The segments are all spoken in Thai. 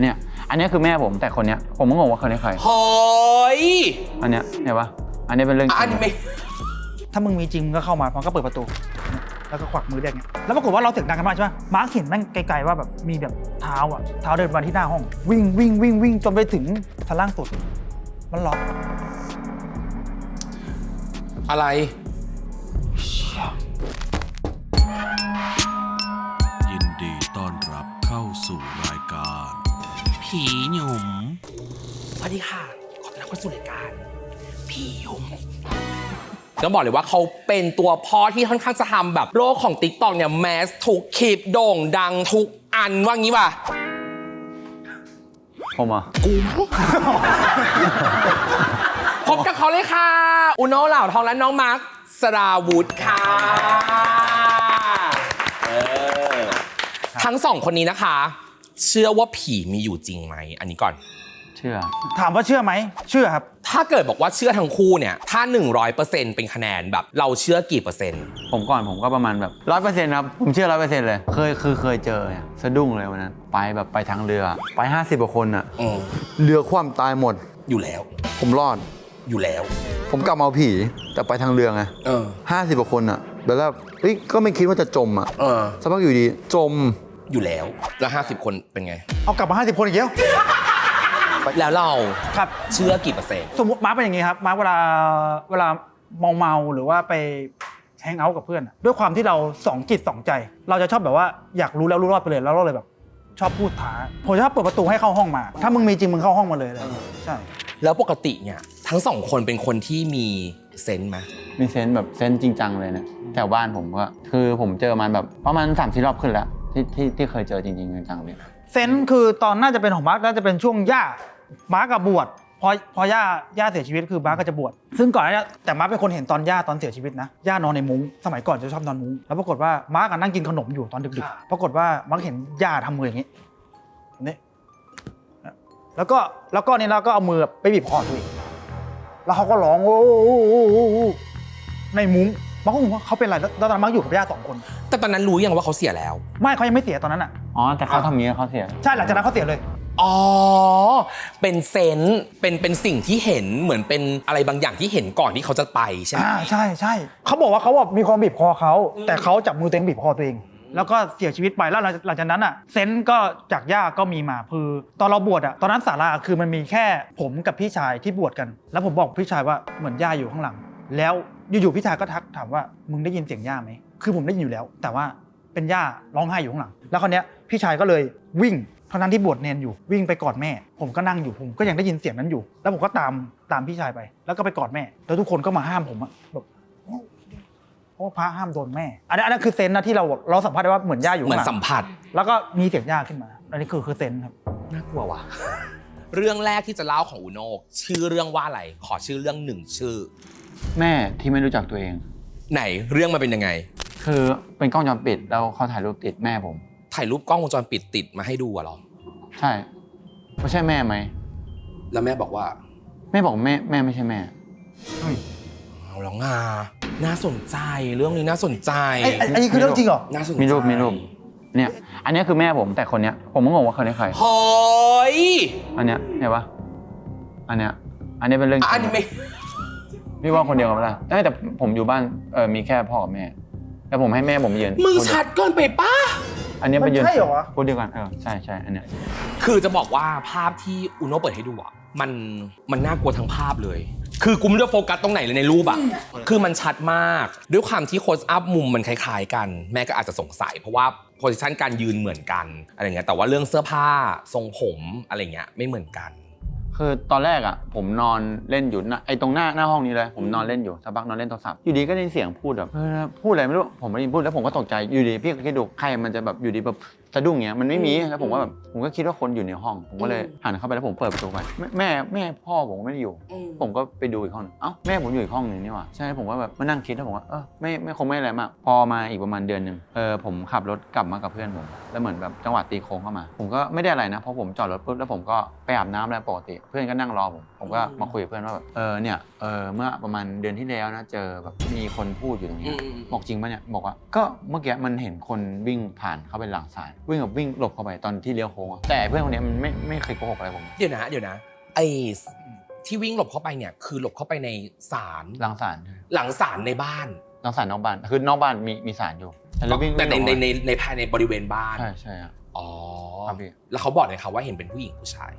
เนี่ย อันเนี้ยคือแม่ผมแต่คนเนี้ยผมก็งงว่าคนนี้ใครเฮ้ยอันเนี้ยเห็นปะอันเนี้ยเป็นเรื่องจอันรินี้งไม่ถ้ามึงมีจริงมึงก็เข้ามามันก็เปิดประตู แล้วก็ควักมือเรียกเนี่ยแล้วปรากฏว่าเราเสียงดังกันมากใช่ไหมมาร์คเห็นแม่งไกลๆว่าแบบมีแบบเท้าอะเท้าเดินมาที่หน้าห้อง วิ่งวิ่งวิ่งวิ่งจนไปถึงชั้นล่างสุด มันล็อกอะไร ผีหนุ่มสวัสดีค่ะ ขอต้อนรับเข้าสู่รายการผียุมต้องบอกเลยว่าเขาเป็นตัวพ่อที่ค่อนข้างจะทำแบบโลกของ t ิ k t o k เนี่ยแมสทุกคลิปโด่งดังทุกอันว่างี้ป่ะผมอะพบกับเขาเลยค่ะ อุโนเหล่าทองและน้องมาร์คสราวุธค่ะเออทั้งสองคนนี้นะคะ เชื่อว่าผีมีอยู่จริงไหม อันนี้ก่อน เชื่อ ถามว่าเชื่อไหม เชื่อครับ ถ้าเกิดบอกว่าเชื่อทั้งคู่เนี่ย ถ้า 100%เป็นคะแนนแบบเราเชื่อกี่เปอร์เซ็นต์ ผมก่อนผมก็ประมาณแบบร้อยเปอร์เซ็นต์ครับ ผมเชื่อร้อยเปอร์เซ็นต์เลย เคยคือเคยเจอเนี่ยสะดุ้งเลยวันนั้น ไปแบบไปทางเรือ ไป 50กว่าคนอะอืมเรือคว่ำตายหมด อยู่แล้ว ผมรอด อยู่แล้ว ผมกลับมาเอาผีแต่ไปทางเรือไงเออ ห้าสิบกว่าคนอะแล้วแบบเฮ้ยก็ไม่คิดว่าจะจมอะเออ สักพักอยู่ดีจม อยู่แล้ว แล้ว 50 คนเป็นไง เอากลับมา50 คนอีกแล้วแล้วเราครับเชื่อกี่เปอร์เซ็นต์สมมติมาร์คเป็นอย่างงี้ครับมาร์คเวลาเวลาเมาเมาๆหรือว่าไปแฮงเอาท์กับเพื่อนอะด้วยความที่เราสองจิตสองใจ เราจะชอบแบบว่าอยากรู้แล้วรู้รอดไปเลยแล้วเราเลยแบบ ชอบพูดท้าผมชอบเปิดประตูให้เข้าห้องมา ถ้ามึงมีจริงมึงเข้าห้องมาเลยอะไรอย่างเงี้ยใช่ แล้วปกติเนี่ยทั้งสองคนเป็นคนที่มีเซนส์ไหมมีเซนส์แบบเซนส์จริงจังเลยเนี่ยแถวบ้านผมก็คือผมเจอมันแบบประมาณ3ามสี่รอบขึ้นแล้ว ที่ที่ที่เคยเจอจริงๆจังๆเลยเซนส์คือตอนน่าจะเป็นของมาร์คน่าจะเป็นช่วงย่ามาร์คกับบวชพอพอย่าย่าเสียชีวิตคือมาร์คก็จะบวชซึ่งก่อนหน้านี้แต่มาร์คเป็นคนเห็นตอนย่าตอนเสียชีวิตนะย่านอนในมุ้งสมัยก่อนจะชอบนอนมุ้งแล้วปรากฏว่ามาร์คอะนั่งกินขนมอยู่ตอนดึกๆปรากฏว่ามาร์คเห็นย่าทำมืออย่างนี้นี่แล้วก็แล้วก็นี่เราก็เอามือไปบีบคอตัวเองแล้วเขาก็ร้องโอ้โหในมุ้ง มาร์คก็งงว่าเขาเป็นอะไรแล้วแล้วตอนนั้นมาร์คอยู่กับย่าสองคน แต่ตอนนั้นรู้ยังว่าเขาเสียแล้ว ไม่เขายังไม่เสียตอนนั้นอะ อ๋อ แต่เขาทำอย่างนี้เขาเสีย ใช่หลังจากนั้นเขาเสียเลย อ๋อ เป็นเซนส์เป็นเป็นสิ่งที่เห็นเหมือนเป็นอะไรบางอย่างที่เห็นก่อนที่เขาจะไปใช่ไหม อ่าใช่ใช่เขาบอกว่าเขาแบบมีความบีบคอเขา แต่เขาจับมือตัวเองบีบคอตัวเอง แล้วก็เสียชีวิตไปแล้วหลังหลังจากนั้นอะเซนส์ก็จากย่าก็มีมาคือตอนเราบวชอะตอนนั้นศาลาคือมันมีแค่ผมกับพี่ชายที่บวชกัน แล้วผมบอกพี่ชายว่าเหมือนย่าอยู่ข้างหลัง แล้ว อยู่ๆพี่ชายก็ทักถามว่ามึงได้ยินเสียงย่าไหมคือผมได้ยินอยู่แล้ว แต่ว่าเป็นย่าร้องไห้อยู่ข้างหลัง แล้วคราวเนี้ยพี่ชายก็เลยวิ่งทั้งนั้นที่บวชเนนอยู่วิ่งไปกอดแม่ ผมก็นั่งอยู่ผมก็ยังได้ยินเสียงนั้นอยู่ แล้วผมก็ตามตามพี่ชายไป แล้วก็ไปกอดแม่ แล้วทุกคนก็มาห้ามผมอะแบบเพราะว่าพระห้ามโดนแม่ อันนี้อันนี้คือเซนส์นะที่เราเราสัมผัสได้ว่าเหมือนย่าอยู่เหมือนข้างหสัลัมงผัสแล้วก็มีเสียงย่าขึ้นมา อันนี้คือคือเซนส์ครับ น่ากลัวว่ะ เรื่องแรกที่จะเล่าของอุโนกชื่อเรื่องว่าอะไร ขอชื่อเรื่องหนึ่งชื่อ แม่ที่ไม่รู้จักตัวเอง ไหนเรื่องมันเป็นยังไง คือเป็นกล้องวงจรปิดแล้วเขาถ่ายรูปติดแม่ผม ถ่ายรูปกล้องวงจรปิดติดมาให้ดูอะเหรอ ใช่ไม่ใช่แม่ไหมแล้วแม่บอกว่า แม่บอกแม่แม่ไม่ใช่แม่ เอาแล้วงาน่าสนใจเรื่องนี้น่าสนใจ ไอ้ไอ้อันนี้คือเรื่องจริงเหรอ น่าสนใจมีรูปมีรูป เนี่ย อันเนี้ยคือแม่ผมแต่คนเนี้ยผมก็งงว่าคนนี้ใครเฮ้ยอันเนี้ยเห็นปะอันเนี้ยอันเนี้ยเป็นเรื่องจอันรินี้งไม่ พี่ว่าคนเดียวกันปะล่ะเอ้ยแต่ผมอยู่บ้านเออมีแค่พ่อกับแม่แต่ผมให้แม่ผมยืนมึงพูดชัดเกินไปป้า อันเนี้ยเป็นยืนมันใช่เหรอวะ พูดเดียวกันเออใช่ใช่อันเนี้ยคือจะบอกว่าภาพที่อุโนเปิดให้ดูอะมันมันน่ากลัวทั้งภาพเลย คือกูไม่ได้โฟกัสตรงไหนเลยในรูปอะคือมันชัดมาก ด้วยความที่โคสอัพมุมมันคล้ายๆกัน แม่ก็อาจจะสงสัย เพราะว่าโพสิชันการยืนเหมือนกันอะไรเงี้ยแต่ว่าเรื่องเสื้อผ้าทรงผมอะไรเงี้ยไม่เหมือนกัน คือตอนแรกอะ ผมนอนเล่นอยู่หน้าไอ้ตรงหน้าหน้าห้องนี้เลย ผมนอนเล่นอยู่สักพักนอนเล่นโทรศัพท์อยู่ดีก็ได้ยินเสียงพูดแบบเออพูดอะไรไม่รู้ผมไม่ได้ยินพูดแล้วผมก็ตกใจอยู่ดีพี่ก็คิดดูใครมันจะแบบอยู่ดีแบบ สะดุ้งเงี้ยมันไม่มีแล้วผมก็แบบผมก็คิดว่าคนอยู่ในห้อง ผมก็เลยหันเข้าไปแล้วผมเปิดประตูไปแม่แม่แม่พ่อผมไม่ได้อยู่ ผมก็ไปดูอีกห้องหนึ่งเอ้าแม่ผมอยู่อีกห้องหนึงนี่หว่าใช่ผมก็แบบมานั่งคิดแล้วผมว่าเออไม่ไม่คงไม่อะไรมาก พอมาอีกประมาณเดือนหนึ่งเออผมขับรถกลับมากับเพื่อนผม แล้วเหมือนแบบจังหวะตีโค้งเข้ามา ผมก็ไม่ได้อะไรนะเพราะผมจอดรถปุ๊บแล้วผมก็ไปอาบน้ำแล้วปกติ เพื่อนก็นั่งรอผมผมก็มาคุยกับเพื่อนว่าแบบเออเนี่ยเออเมื่อประมาณเดือนที่แล้วนะเจอแบบมีคนพูดอยู่ตรงนี้อืมบอกจริงปะเนี่ยบอกว่าก็เมื่อกี้มันเห็นคนวิ่งผ่านเข้าไปหลังศาลวิ่งแบบวิ่งหลบเข้าไปตอนที่เลี้ยวโค้งอะแต่เพื่อนคนเนี้ยมันไม่ไม่เคยโกหกอะไรผมเดี๋ยวนะเดี๋ยวนะไอ้ที่วิ่งหลบเข้าไปเนี่ย คือหลบเข้าไปในศาลหลังศาลหลังศาลในบ้านหลังศาลนอกบ้านคือนอกบ้านมีมีศาลอยู่แล้ววิ่งแต่ในวิ่งหลบในมาในในภายในบริเวณบ้าน ใช่ใช่ครับ อ๋อ ครับพี่ แล้วเขาบอกเลยครับว่าเห็นเป็นผู้หญิงผู้ชาย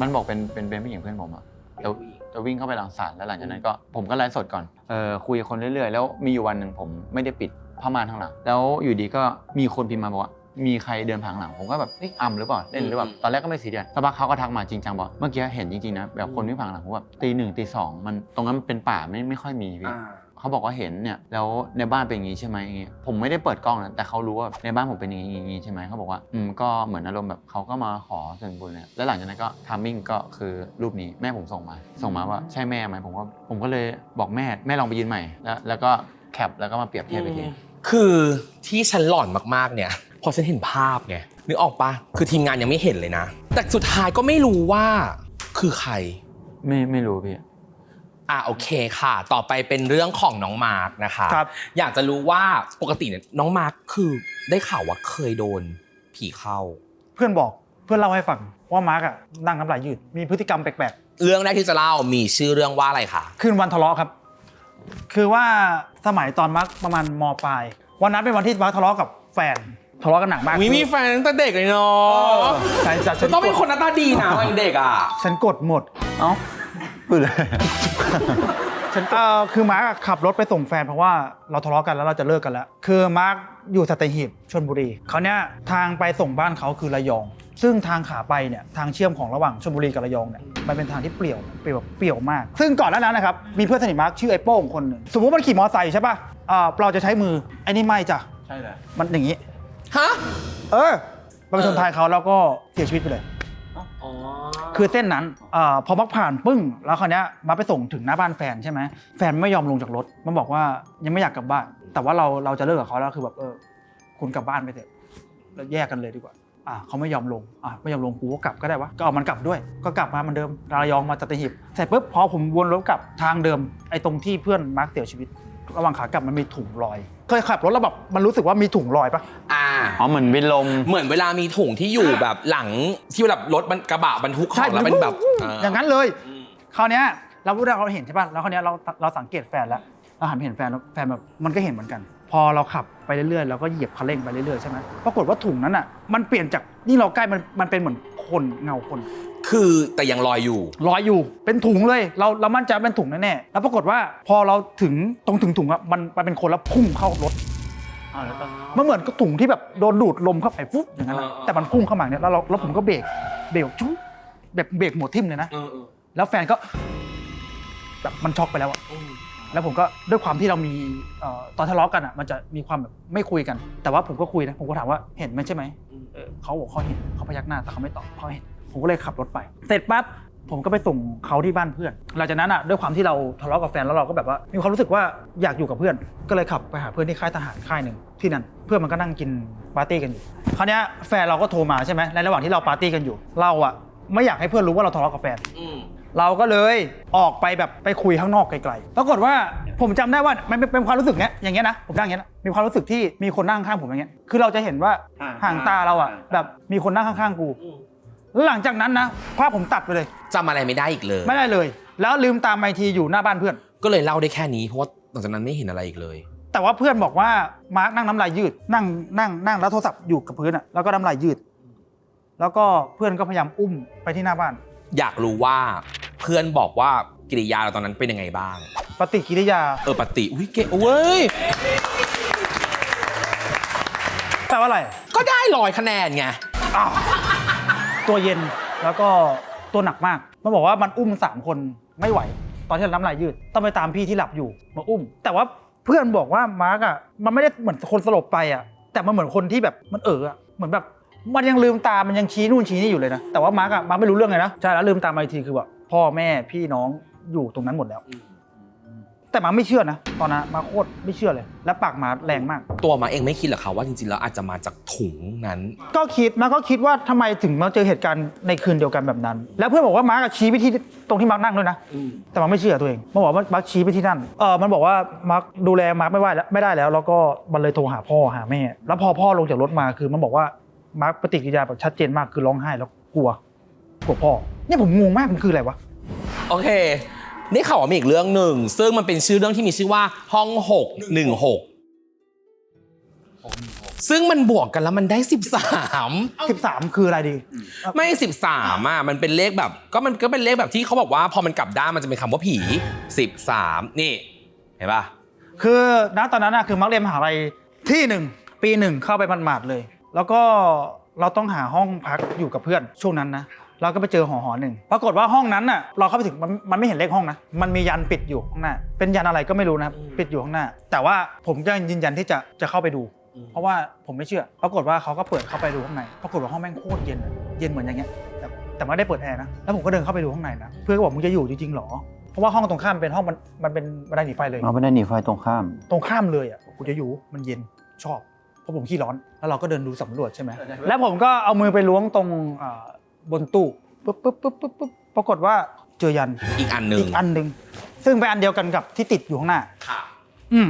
มันบอกเป็นเป็นเป็นผู้หญิงเพื่อนผมอะแต่จะวิ่งเข้าไปหลังศาลแล้วหลังจากนั้นก็ผมก็ไลฟ์สดก่อนเออคุยกับคนเรื่อยๆ แล้วมีอยู่วันหนึ่งผมไม่ได้ปิดผ้าม่านข้างหลัง แล้วอยู่ดีก็มีคนพิมพ์มาบอกว่า มีใครเดินผ่านข้างหลังผมก็แบบเอ๊ะอัมหรือเปล่าเล่นหรือเปล่าอืมตอนแรกก็ไม่ซีเรียสสักพักเขาก็ทักมาจริงจังบอกเมื่อกี้เห็นจริงๆนะแบบคนวิ่งผ่านข้างหลังผมแบบตีหนึ่งตีสองมันตรงนั้นมันเป็นป่าไม่ไม่ค่อยมีพี่เขาบอกว่าเห็นเนี่ยแล้วในบ้านเป็นอย่างนี้ใช่ไหมอย่างงี้ผมไม่ได้เปิดกล้องนะแต่เขารู้ว่าในบ้านผมเป็นอย่างนี้อย่างนี้ใช่ไหมเขาบอกว่าอืมก็เหมือนอารมณ์แบบเขาก็มาขอส่วนบุญเนี่ยแล้วหลังจากนั้นก็ทามมิ่งก็คือรูปนี้แม่ผมส่งมา ส่งมาว่าใช่แม่ไหมผมก็ผมก็เลยบอกแม่แม่ลองไปยืนใหม่แล้วแล้วก็แคปแล้วก็มาเปรียบเทียบไปทีคือที่ฉันหลอนมากๆเนี่ย พอฉันเห็นภาพไงนึกออกปะคือทีมงานยังไม่เห็นเลยนะ แต่สุดท้ายก็ไม่รู้ว่าคือใคร ไม่ไม่รู้พี่ อะโอเคค่ะ ต่อไปเป็นเรื่องของน้องมาร์กนะคะครับ อยากจะรู้ว่าปกติเนี่ยน้องมาร์กคือได้ข่าวว่าเคยโดนผีเข้า เพื่อนบอกเพื่อนเล่าให้ฟังว่ามาร์กอะนั่งน้ำลายยืดมีพฤติกรรมแปลกเรื่องแรกที่จะเล่ามีชื่อเรื่องว่าอะไรคะๆคืนวันทะเลาะครับ คือว่าสมัยตอนมาร์กประมาณมปลายวันนั้นเป็นวันที่มาร์กทะเลาะกับแฟน ทะเลาะกันหนักมากวิมีแฟนตั้งแต่เด็กเลยเนาเอะอใช่จ้ะฉันต้องเป็นกคดนหน้าตาดีนะวัยเด็กอะ ฉันกดหมด เอ้า พูดเลย ฉันเออคือมาร์กอะขับรถไปส่งแฟนเพราะว่าเราทะเลาะกันแล้วเราจะเลิกกันแล้ว คือมาร์กอยู่สัตหีบชลบุรีเขาวเนี้ยทางไปส่งบ้านเขาคือระยอง ซึ่งทางขาไปเนี่ยทางเชื่อมของระหว่างชลบุรีกับระยองเนี่ยมันเป็นทางที่เปลี่ยวเปลี่ยวแบบเปลี่ยวมาก ซึ่งก่อนหน้านั้นนะครับมีเพื่อนสนิทมาร์กชื่อไอ้โป้งคนหนึ่งสมมติมันขี่มอเตอร์ไซค์ใช่ป่ะเอ่อเราจะใช้มือไอ้นี่ไม่จ้ะใช่เลยมันอย่างนี้ ฮะ เออมันไปชนท้ายเขาแล้วก็เสียชีวิตไปเลย อ๋อคือเส้นนั้นเออพอมักผ่านปึ้ง แล้วคราวเนี้ยมาไปส่งถึงหน้าบ้านแฟนใช่ไหมแฟนไม่ยอมลงจากรถ มันบอกว่ายังไม่อยากกลับบ้าน แต่ว่าเราเราจะเลิกกับเขาแล้วคือแบบเออคุณกลับบ้านไปเถอะแล้วแยกกันเลยดีกว่า อะเขาไม่ยอมลงอะไม่ยอมลงกูก็กลับก็ได้วะก็เอามันกลับด้วย ก็กลับมาเหมือนเดิมระยองมาจัตหิบเสร็จปุ๊บพอผมวนรถกลับทางเดิมไอ้ตรงที่เพื่อนมาร์คเสียชีวิต ระหว่างขากลับมันมีถุงรอย เคยขับรถแล้วแบบมันรู้สึกว่ามีถุงรอยปะ อ่า อ๋อเหมือนวินลม เหมือนเวลามีถุงที่อยู่แบบหลังที่แบบรถมันกระบะบรรทุกของแล้วเป็นแบบอย่างนั้นเลยคราวเนี้ยเราพูดเราเห็นใช่ป่ะแล้วคราวเนี้ยเราเราสังเกตแฟนแล้วเราหันไปเห็นแฟนแล้วแฟนแบบมันก็เห็นเหมือนกัน พอเราขับไปเรื่อยๆเราก็เหยียบคันเร่งไปเรื่อยๆใช่ไหมปรากฏว่าถุงนั้นอะมันเปลี่ยนจากนี่เราใกล้มันมันเป็นเหมือน คนเงาคน คือแต่ยังลอยอยู่ ลอยอยู่เป็นถุงเลย เราเรามั่นใจว่าเป็นถุงแน่ๆแล้วปรากฏว่าพอเราถึงตรงถึงถุงอะมันมันเป็นคนแล้วพุ่งเข้ารถมันเหมือนกับถุงที่แบบโดนดูดลมเข้าไปฟุ๊บอย่างนั้นอะเออเออแต่มันพุ่งเข้ามาเนี่ยแล้วเราแล้วผมก็เบรกเบรกจุ๊บแบบเบรกหมดทิ่มเลยนะแล้วแฟนก็แบบมันช็อกไปแล้วอะ แล้วผมก็ด้วยความที่เรามีเอ่อตอนทะเลาะกันอะมันจะมีความแบบไม่คุยกัน แต่ว่าผมก็คุยนะผมก็ถามว่าเห็นไหมใช่ไหมเออเขาบอกเขาเห็นเขาพยักหน้าแต่เขาไม่ตอบเขาเห็นผมก็เลยขับรถไป เสร็จปั๊บผมก็ไปส่งเขาที่บ้านเพื่อน หลังจากนั้นอะด้วยความที่เราทะเลาะกับแฟนแล้วเราก็แบบว่า มีความรู้สึกว่าอยากอยู่กับเพื่อน ก็เลยขับไปหาเพื่อนที่ค่ายทหารค่ายหนึ่งที่นั่นเพื่อนมันก็นั่งกินปาร์ตี้กันอยู่คราวเนี้ยแฟนเราก็โทรมาใช่ไหมในระหว่างที่เราปาร์ตี้กันอยู่เราอะไม่อยากให้เพื่อนรู้ว่าเราทะเลาะกับแฟน เราก็เลยออกไปแบบไปคุยข้างนอกไกลๆปรากฏว่าผมจำได้ว่ามันเป็นเป็นความรู้สึกเนี้ยอย่างเงี้ยนะผมนั่งอย่างเงี้ยนะมีความรู้สึกที่มีคนนั่งข้างผมอย่างเงี้ยคือเราจะเห็นว่าห่างห่างตาเราอะห่างตาแบบมีคนนั่งข้างๆกูแล้วหลังจากนั้นนะภาพผมตัดไปเลย จำอะไรไม่ได้อีกเลย ไม่ได้เลย แล้วลืมตามไอทีอยู่หน้าบ้านเพื่อน ก็เลยเล่าได้แค่นี้เพราะว่าหลังจากนั้นไม่เห็นอะไรอีกเลย แต่ว่าเพื่อนบอกว่ามาร์กนั่งน้ำลายยืด นั่งนั่งนั่งแล้วโทรศัพท์อยู่กับพื้นอะแล้วก็น้ำลายยืด แล้วก็เพื่อนก็พยายามอุ้มไปที่หน้าบ้าน อยากรู้ว่า เพื่อนบอกว่ากิริยาเราตอนนั้นเป็นยังไงบ้าง ปฏิกิริยา เออปฏิอุ้ยเก๋เว้ย แปลว่าอะไร ก็ได้ลอยคะแนนไง ตัวเย็นแล้วก็ตัวหนักมาก มันบอกว่ามันอุ้มสามคนไม่ไหว ตอนที่เราน้ำลายยืด ต้องไปตามพี่ที่หลับอยู่มาอุ้ม แต่ว่าเพื่อนบอกว่ามาร์กอะมันไม่ได้เหมือนคนสลบไปอะ แต่มันเหมือนคนที่แบบมันเอออะเหมือนแบบมันยังลืมตา มันยังชี้นู่นชี้นี่อยู่เลยนะ แต่ว่ามาร์กอะมาร์กไม่รู้เรื่องเลยนะ ใช่แล้วลืมตามาอีกทีคือแบบ พ่อแม่พี่น้องอยู่ตรงนั้นหมดแล้ว แต่มาร์คไม่เชื่อนะ ตอนนั้นมาร์คโคตรไม่เชื่อเลย และปากมาร์คแรงมาก ตัวมาเองไม่คิดเหรอคะว่าจริงๆแล้วอาจจะมาจากถุงนั้น ก็คิดมาร์คก็คิดว่าทำไมถึงมาเจอเหตุการณ์ในคืนเดียวกันแบบนั้น แล้วเพื่อนบอกว่ามาร์คอะชี้ไปที่ตรงที่มาร์คนั่งด้วยนะ แต่มาร์คไม่เชื่อตัวเองมันบอกว่ามาร์คชี้ไปที่นั่นเออมันบอกว่ามาร์คดูแลมาร์คไม่ไหวแล้วไม่ได้แล้ว แล้วก็มันเลยโทรหาพ่อหาแม่ แล้วพอพ่อลงจากรถมาคือมันบอกว่ามาร์คปฏิกิริยาแบบชัดเจนมากคือร้องไห้แล้วกลัวกลัวพ่อ เนี่ยผมงงมากมันคืออะไรวะ โอเคนี่ข่าวว่ามีอีกเรื่องหนึ่ง ซึ่งมันเป็นชื่อเรื่องที่มีชื่อว่าห้องหกหนึ่งหกซึ่งมันบวกกันแล้วมันได้ 13 13 คืออะไรดี ไม่ 13อะมันเป็นเลขแบบ ก็มันก็เป็นเลขแบบที่เขาบอกว่า พอมันกลับด้านมันจะเป็นคำว่าผี 13 นี่ เห็นปะคือณตอนนั้นนะคือมักเรียนมหาลัยที่หนึ่งปีหนึ่งเข้าไปหมาดๆเลย แล้วก็เราต้องหาห้องพักอยู่กับเพื่อนช่วงนั้นนะ เราก็ไปเจอหอหอหนึ่งปรากฏว่าห้องนั้นน่ะเราเข้าไปถึงมันมันไม่เห็นเลขห้องนะมันมียันปิดอยู่ข้างหน้า เป็นยันอะไรก็ไม่รู้นะครับปิดอยู่ข้างหน้า แต่ว่าผมก็ยืนยันที่จะจะเข้าไปดู เพราะว่าผมไม่เชื่อ ปรากฏว่าเขาก็เปิดเข้าไปดูข้างในปรากฏว่าห้องแม่งโคตรเย็นเลยเย็นเหมือนอย่างเงี้ยแต่แต่ไม่ได้เปิดแอร์นะแล้วผมก็เดินเข้าไปดูข้างในนะเพื่อนก็บอกมึงจะอยู่จริงๆหรอเพราะว่าห้องตรงข้ามเป็นห้องมันมันเป็นบันไดหนีไฟเลยเอาไปได้หนีไฟตรงข้าม ตรงข้ามเลยอะกูจะอยู่มันเย็นชอบเพราะผมขี้ร้อน แล้วเราก็เดินดูสำรวจใช่ไหมแล้วผมก็เอามือไปล้วงตรงอ่า บนตู้ปุ๊บปุ๊บปุ๊บปุ๊บปุ๊บปรากฏว่าเจอยันอีกอันหนึ่งอีกอันหนึ่งซึ่งเป็นอันเดียวกันกับที่ติดอยู่ข้างหน้า ค่ะ อืม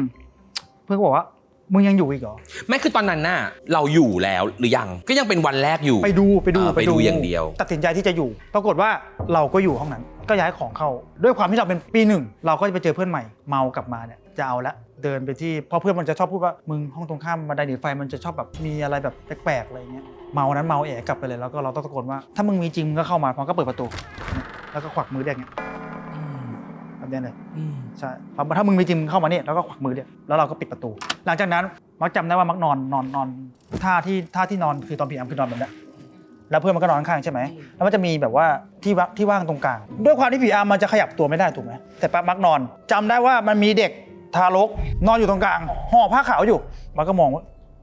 เพื่อนก็บอกว่า มึงยังอยู่อีกเหรอ ไม่คือตอนนั้นน่ะเราอยู่แล้วหรือยังก็ยังเป็นวันแรกอยู่ ไปดูไปดูอ่าไปดูอย่างเดียว ตัดสินใจที่จะอยู่ ปรากฏว่าเราก็อยู่ห้องนั้น ก็ย้ายของเข้า ด้วยความที่เราเป็นปีหนึ่ง เราก็จะไปเจอเพื่อนใหม่ เมากลับมาเนี่ย จะเอาละเดินไปที่เพราะเพื่อนมันจะชอบพูดว่ามึงห้องตรงข้ามบันไดหนีไฟมันจะชอบแบบมีอะไรแบบแปลกๆอะไรเงี้ยเมานั้นเมาแอกลับไปเลยแล้วก็เราต้องตะโกนว่าถ้ามึงมีจริงมึงก็เข้ามาพร้อมก็เปิดประตูแล้วก็ขวักมือเรียกเงี้ยแบบนี้เลยอืมใช่พอถ้ามึงมีจริงมึงเข้ามาเนี่ยแล้วก็ขวักมือเรียกแล้วเราก็ปิดประตู หลังจากนั้นมักจำได้ว่ามักนอนนอนนอนท่าที่ท่าที่นอนคือตอนพีเอ็มคือนอนแบบนี้แล้วเพื่อนมันก็นอนข้างๆใช่ไหม แล้วมันจะมีแบบว่าที่ว่างที่ว่างตรงกลาง ด้วยความที่ผีอาร์มมันจะขยับตัวไม่ได้ถูกไหม แต่ปั๊บมักนอนจำได้ว่ามันมีเด็ก ทารก นอนอยู่ตรงกลางห่อผ้าขาวอยู่ มันก็มองว่า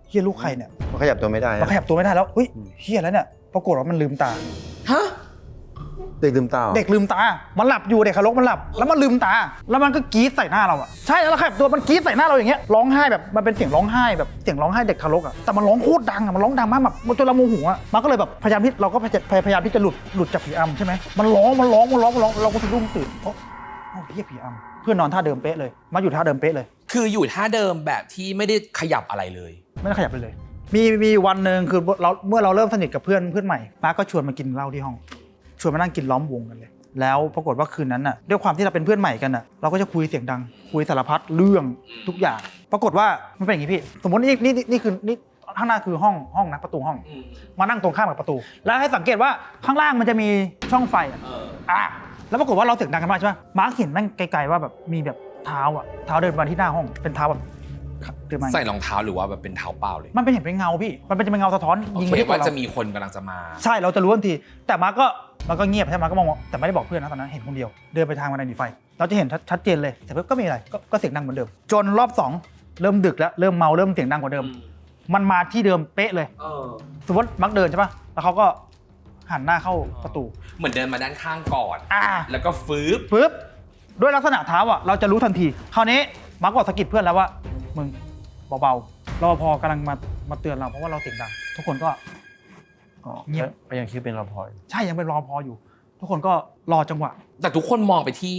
เฮียลูกใครเนี่ยมันขยับตัวไม่ได้มันขยับตัวไม่ได้แล้วเฮ้ยเฮียแล้วเนี่ยปรากฏว่ามันลืมตา ฮะ เด็กลืมตาเด็กลืมตา มันหลับอยู่เด็กทารกมันหลับ แล้วมันลืมตา แล้วมันก็กรี๊ดใส่หน้าเราอะใช่ แล้วขยับตัวมันกรี๊ดใส่หน้าเราอย่างเงี้ย ร้องไห้แบบ มันเป็นเสียงร้องไห้แบบ เสียงร้องไห้เด็กทารกอะแต่มันร้องโคตรดังอะมันร้องดังมากแบบจนเราโมโหอะมันก็เลยแบบพยายามที่เราก็พยายามพยายามที่จะหลุด หลุดจากผีอำใช่ไหมมันร้อง มันร้อง มันร้อง มันร้อง เราก็สะดุ้งตื่นเพราะเอ้าเฮียผีอำ เพื่อนนอนท่าเดิมเป๊ะเลย มาอยู่ท่าเดิมเป๊ะเลย คืออยู่ท่าเดิมแบบที่ไม่ได้ขยับอะไรเลย ไม่ได้ขยับไปเลย มีมีวันหนึ่งคือเราเมื่อเราเริ่มสนิทกับเพื่อนเพื่อนใหม่มาก็ชวนมากินเหล้าที่ห้อง ชวนมานั่งกินล้อมวงกันเลย แล้วปรากฏว่าคืนนั้นน่ะด้วยความที่เราเป็นเพื่อนใหม่กันน่ะเราก็จะคุยเสียงดัง คุยสารพัดเรื่องทุกอย่าง ปรากฏว่ามันเป็นอย่างนี้พี่ สมมตินี่นี่นี่คือนี่ข้างหน้าคือห้องห้องนะประตูห้อง มานั่งตรงข้ามกับประตู แล้วให้สังเกตว่าข้างล่างมันจะมีช่องไฟอะอะ แล้วปรากฏว่าเราเสียงดังกันมากใช่ไหมมาร์คเห็นแม่งไกลๆว่าแบบมีแบบเท้าอะเท้าเดินมาที่หน้าห้องเป็นเท้าแบบเดินมาใส่รองเท้าหรือว่าแบบเป็นเท้าเปล่าเลยมันเป็นเห็นเป็นเงาพี่มันเป็นจะเป็นเงาสะท้อนยิงมาเห็ที่นตัวว่าเราจะมีคนกำลังจะมา ใช่เราจะรู้ทันทีแต่มาร์คก็มันก็เงียบใช่ไหมก็มองว่าแต่ไม่ได้บอกเพื่อนนะตอนนั้นเห็นคนเดียวเดินไปทางบันไดหนีไฟ เราจะเห็นชัดชัดเจนเลยแต่ก็ไม่มีอะไรก็ก็เสียงดังเหมือนเดิม จนรอบสองเริ่มดึกแล้วเริ่มเมาเริ่มเสียงดังกว่าเดิม มันมาที่เดิมเป๊ะเลยสมมติมักเดินใช่ปะแล้วเขาก็ หันหน้าเข้าประตู เหมือนเดินมาด้านข้างก่อนอ่า แล้วก็ฟื้บปึ๊บด้วยลักษณะเท้าอะเราจะรู้ทันที คราวนี้มาร์กบอกสะกิดเพื่อนแล้วว่า มึงเบาๆรอพอกำลังมามาเตือนเราเพราะว่าเราเสียงดังทุกคนก็เงียบ ก็ยังคิดเป็นรอพอย ใช่ยังเป็นรอพออยู่ ทุกคนก็รอจังหวะ แต่ทุกคนมองไปที่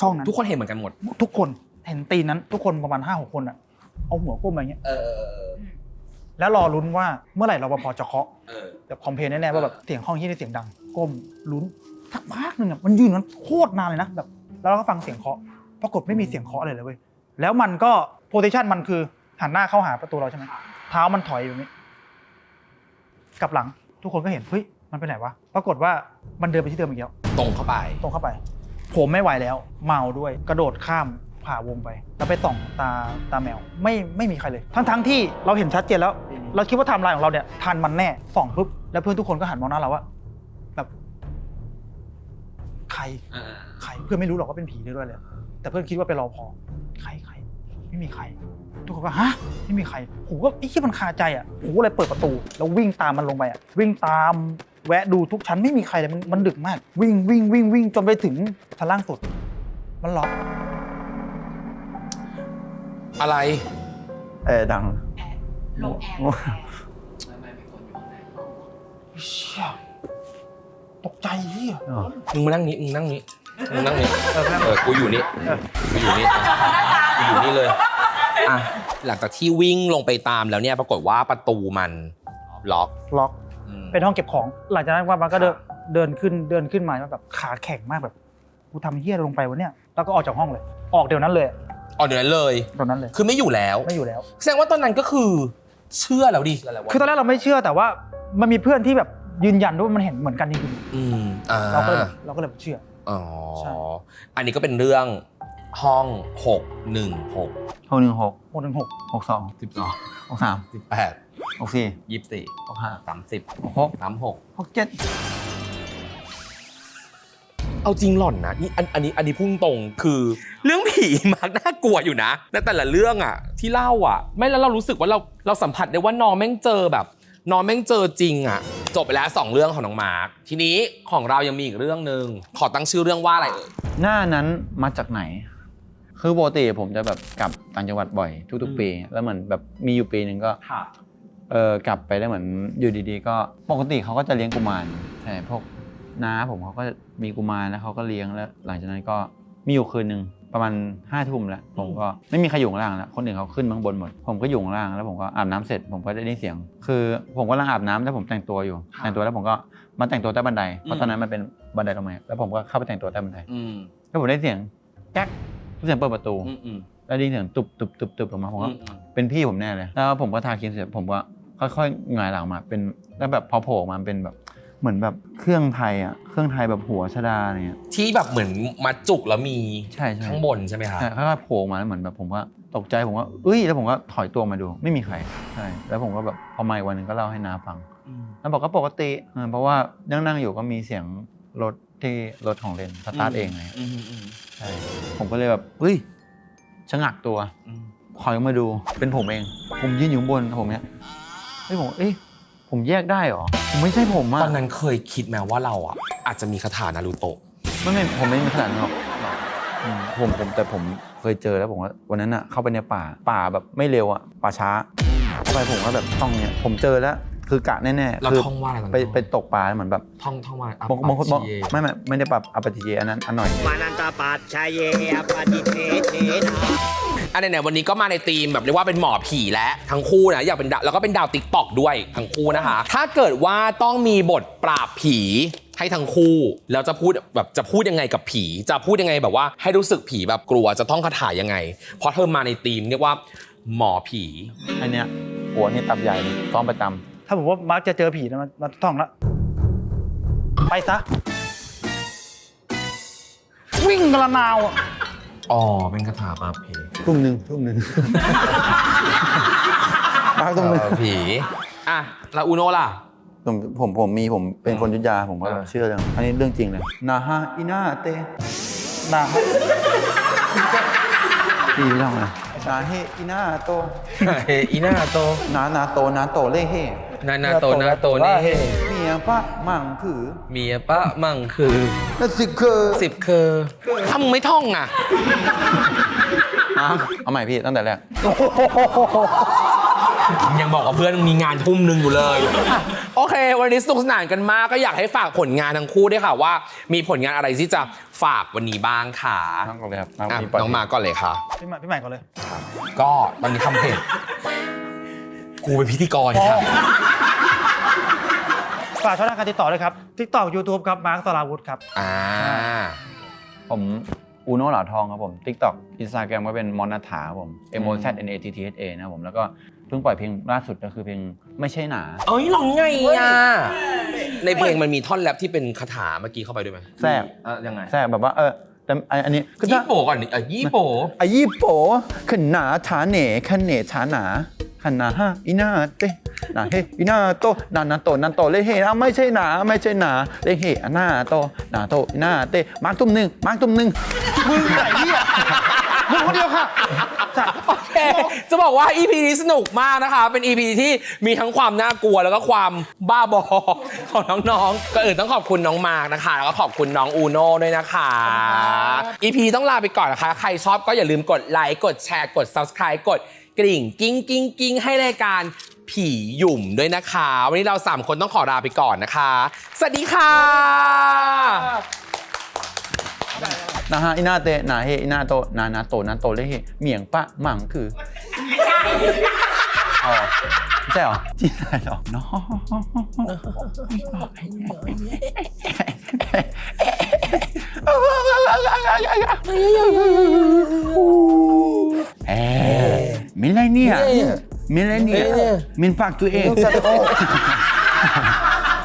ช่องนั้น ทุกคนเห็นเหมือนกันหมด ทุกคนเห็นตีนนั้น ทุกคนประมาณห้าหกคนอะเอาหัวก้มอะไรเงี้ย เออ แล้วรอลุ้นว่าเมื่อไหร่รอปภจะเคาะเออ แบบคอมเพลนแน่ๆว่าแบบเสียงห้องที่ได้เสียงดังก้มลุ้นสักพักหนึ่งอะมันยืนนั้นโคตรนานเลยนะแบบแล้วเราก็ฟังเสียงเคาะปรากฏไม่มีเสียงเคาะอะไรเลยเว้ยแล้วมันก็โพซิชันมันคือหันหน้าเข้าหาประตูเราใช่ไหมเท้ามันถอยอยู่นี้กลับหลังทุกคนก็เห็นเฮ้ยมันไปไหนวะปรากฏว่ามันเดินไปที่เดิมอีกแล้ว ตรงเข้าไป ตรงเข้าไป ผมไม่ไหวแล้ว เมาด้วยกระโดดข้าม ผ่าวงไป แล้วไปส่องตาตาแมว ไม่ไม่มีใครเลย ทั้งทั้งที่เราเห็นชัดเจนแล้ว เราคิดว่าไทม์ไลน์ของเราเนี่ยทันมันแน่ส่องปุ๊บแล้วเพื่อนทุกคนก็หันมองหน้าเราว่าแบบใครใครเพื่อนไม่รู้หรอกว่าเป็นผีด้วยเลย แต่เพื่อนคิดว่าเป็นรอพอใครใครไม่มีใคร ทุกคนก็ฮะไม่มีใครผมก็ไอ้ที่มันคาใจอะผมก็เลยเปิดประตู แล้ววิ่งตามมันลงไปอะวิ่งตามแวะดูทุกชั้นไม่มีใครเลยมันมันดึกมาก วิ่งวิ่งวิ่งวิ่งจนไปถึงชั้นล่างสุด มันล็อก อะไร แอร์ดัง ลงแอร์โอ้เชี่ยตกใจเฮียมึงมานั่งนี้มึงนั่งนี้มึงนั่งนี้เออกูอยู่นี่กูอยู่นี่กูอยู่นี่เลยอะหลังจากที่วิ่งลงไปตามแล้วเนี่ยปรากฏว่าประตูมันล็อกล็อก อืมเป็นห้องเก็บของ หลังจากนั้นว่ามันก็เดินเดินขึ้นเดินขึ้นมาแล้วแบบขาแข็งมากแบบกูทำเฮี้ยอะไรลงไปวะเนี่ยแล้วก็ออกจากห้องเลย ออกเดี๋ยวนั้นเลย อ๋อเดี๋ยวนั้นเลย ตอนนั้นเลยคือไม่อยู่แล้ว ไม่อยู่แล้ว แสดงว่าตอนนั้นก็คือเชื่อแล้วดิคือตอนแรกเราไม่เชื่อแต่ว่ามันมีเพื่อนที่แบบยืนยันด้วยว่ามันเห็นเหมือนกันจริงอืมอ่าๆเราก็เลยเราก็เลยเชื่อ อ๋อ ใช่ อันนี้ก็เป็นเรื่องห้องหกหนึ่งหกหกหนึ่งหกโมหนึ่งหกหกสองสิบสองหกสามสิบแปดหกสี่ยี่สิบสี่หกห้าสามสิบหกหกสามหกหกเจ็ด เอาจริงหล่อนนะนี่อันอันนี้อันนี้พุ่งตรงคือเรื่องผีมักน่ากลัวอยู่นะในแต่ละเรื่องอะ ที่เล่าอะ ไม่แล้วเรารู้สึกว่าเราเราสัมผัสได้ว่าน้องแม่งเจอแบบน้องแม่งเจอจริงอะ จบไปแล้วสองเรื่องของน้องมาร์คทีนี้ของเรายังมีอีกเรื่องหนึ่งขอตั้งชื่อเรื่องว่าอะไรเอ่ยหน้านั้นมาจากไหน คือปกติผมจะแบบกลับต่างจังหวัดบ่อยทุก ๆ ปี แล้วเหมือนแบบมีอยู่ปีหนึ่งก็ค่ะเออกลับไปได้วเหมือนอยู่ดีๆ ก็ปกติเขาก็จะเลี้ยงกุมารใช่พวก น้าผมเขาก็มีกุมารแล้วเขาก็เลี้ยงแล้ว หลังจากนั้นก็มีอยู่คืนหนึ่งประมาณห้าทุ่มแล้วผมก็ไม่มีใครอยู่ข้างล่างแล้วคนอื่นเขาขึ้นมาข้างบนหมด ผมก็อยู่ข้างล่างแล้วผมก็อาบน้ำเสร็จ ผมก็ได้ยินเสียง คือผมกำลังอาบน้ำแล้วผมแต่งตัวอยู่ แต่งตัวแล้วผมก็มาแต่งตัวใต้บันไดเพราะตอนนั้นมันเป็นบันไดลงมาแล้วผมก็เข้าไปแต่งตัวใต้บันไดอืมแล้วผมได้เสียงแก๊กเสียงเปิดประตูอืมอืมแล้วได้ยินเสียงตุบตุบตุบตุบออกมาผมก็อืมเป็นพี่ผมแน่เลยแล้วผมก็ทาครีมเสร็จผมก็ค่อยๆหงายหลังมาเป็นแล้วแบบพอโผล่ออกมาเป็นแบบ เหมือนแบบเครื่องไทยอะเครื่องไทยแบบหัวชดาอะไรเงี้ย ที่แบบเหมือนมาจุกแล้วมีใช่ใช่ข้างบนใช่ไหมคะใช่ค่อยๆโผล่ออกมาแล้วเหมือนแบบผมก็ตกใจผมก็เอ้ยแล้วผมก็ถอยตัวมาดู ไม่มีใครใช่แล้วผมก็แบบพอมาอีกวันหนึ่งก็เล่าให้น้าฟังแล้วบอกก็ปกติเออเพราะว่านั่งนั่งๆอยู่ก็มีเสียงรถที่รถของเลนสตาร์ทเองเลยอืมอืมใช่ผมก็เลยแบบเฮ้ยชะงักตัวอืมคอยมาดูเป็นผมเอง ผมยืนอยู่ข้างบนผมเนี้ยเฮ้ยผมเอ้ย ผมแยกได้เหรอผมไม่ใช่ผมอะตอนนั้นเคยคิดไหมว่าเราอะ อาจจะมีคาถานารูโตะไม่ไม่ผมไม่มีขนาดนั้นหรอกอืมผมผมแต่ผมเคยเจอแล้วผมว่าวันนั้นอะเข้าไปในป่าป่าแบบไม่เร็วอะป่าช้าเข้าไปผมก็แบบท่องเนี่ยผมเจอแล้ว คือกะแน่เราๆคือท่องว่าอะไรตอนนั้นไปไปตกปลาเหมือนแบบท่องท่องว่าอัปบางบางคนบอกปะเชยไม่ไม่ไม่ได้ปรับอปติเยอันนั้นอันหน่อย มานันตปัจชายเยอปฏิเทเทนาอันไหนๆวันนี้ก็มาในธีมแบบเรียกว่าเป็นหมอผีและทั้งคู่นะอยากเป็นดาวแล้วก็เป็นดาวติ๊กตอกด้วยทั้งคู่นะคะ ถ้าเกิดว่าต้องมีบทปราบผีให้ทั้งคู่แล้วจะพูดแบบจะพูดยังไงกับผี จะพูดยังไงแบบว่าให้รู้สึกผีแบบกลัวจะต้องคาถายังไง เพราะเธอมาในธีมเรียกว่าหมอผี อันเนี้ยหัวนี่ตับใหญ่เลยซ้อมประจำ ถ้าผมว่ามาร์กจะเจอผีนะมันมันท่องละไปซะ วิ่งกระนาวอะอ๋อ เป็นคาถาปราบผีทุ่มหนึ่งทุ่มหนึ่งมาทุ่มหนึ่งเออผี อะแล้วอูโน่ล่ะ ผมผมผมมีผมเป็นคนยุทธยาผมก็เออ เชื่อเรื่องอันนี้เรื่องจริงเลยนาฮาอินาเตนาพี่ไม่ต้องเลยนาเฮอินาโต เฮอีนาโต นานาโตนาโตเล่เฮ นานาโตนาโตเน่เมียปะมังผือเมียปะมั่งคือนั่นสิเคอสิบคือถ้ามึงไม่ท่องอะ อะเอาใหม่พี่ตั้งแต่แรก ยังบอกกับเพื่อนมีงานทุ่มหนึ่งอยู่เลย โอเค วันนี้สนุกสนานกันมากก็อยากให้ฝากผลงานทั้งคู่ด้วยค่ะว่า มีผลงานอะไรที่จะฝากวันนี้บ้างค่ะน้องก่อนเลยครับอะมีปล่ยน้องมาก่อนเลยค่ะ พี่ใหม่พี่ใหม่ก่อนเลย ก็ตอนนี้ทำเพจ กูเป็นพิธีกรค่ะฝากช่องทางการติดต่อด้วยครับ TikTok YouTube ครับ มาร์คสราวุธครับ อ่าผมอูโน่เหลาทองครับผม TikTok Instagram ก็เป็นมอนาถาครับผม M O Z N A T T H A นะครับผมแล้วก็เพิ่งปล่อยเพลงล่าสุดก็คือเพลงไม่ใช่หนา เอ้ยลองไงอะในเพลงมันมีท่อนแรปที่เป็นคาถาเมื่อกี้เข้าไปด้วยไหมแทรกอะยังไงแทรกแบบว่าเออแต่อันอันนี้คือยี่ถ้าโปก่อนดิอะยี่โปอายี่โปขนาฐาเหน่ขนเนฐาหนา ขนาฮะอีนาเตหนาเฮอีนาโตนานาโตนาโตเลเฮอะไม่ใช่หนาไม่ใช่หนาเลเฮอะหนาโตหนาโตอีนาเตมาร์กตุ้มหนึ่งมาร์กตุ้มหนึ่งมึงไหนเนี่ยมึงคนเดียวค่ะจ้ะโอเคจะบอกว่า EP นี้สนุกมากนะคะ เป็น EP ที่มีทั้งความน่ากลัวแล้วก็ความบ้าบอของน้องๆก็อื่นต้องขอบคุณน้องมาร์กนะคะ แล้วก็ขอบคุณน้องอูโน่ด้วยนะคะ EP ต้องลาไปก่อนนะคะ ใครชอบก็อย่าลืมกดไลค์กดแชร์กด Subscribe กด กริ่งกิ้งกิ้งกิ้งให้รายการผีหยุ่มด้วยนะคะ วันนี้เราสามคนต้องขอลาไปก่อนนะคะ สวัสดีค่ะนะฮะอีนาเตหนาเฮอีนาโตนานาโตนาโตเลเฮเหมียงปะหมังคือ ไม่ใช่เหรอที่ไหนหรอน้องเอ๊ะมินอะไรเนียมิเลเนียมินฝากตัวเอง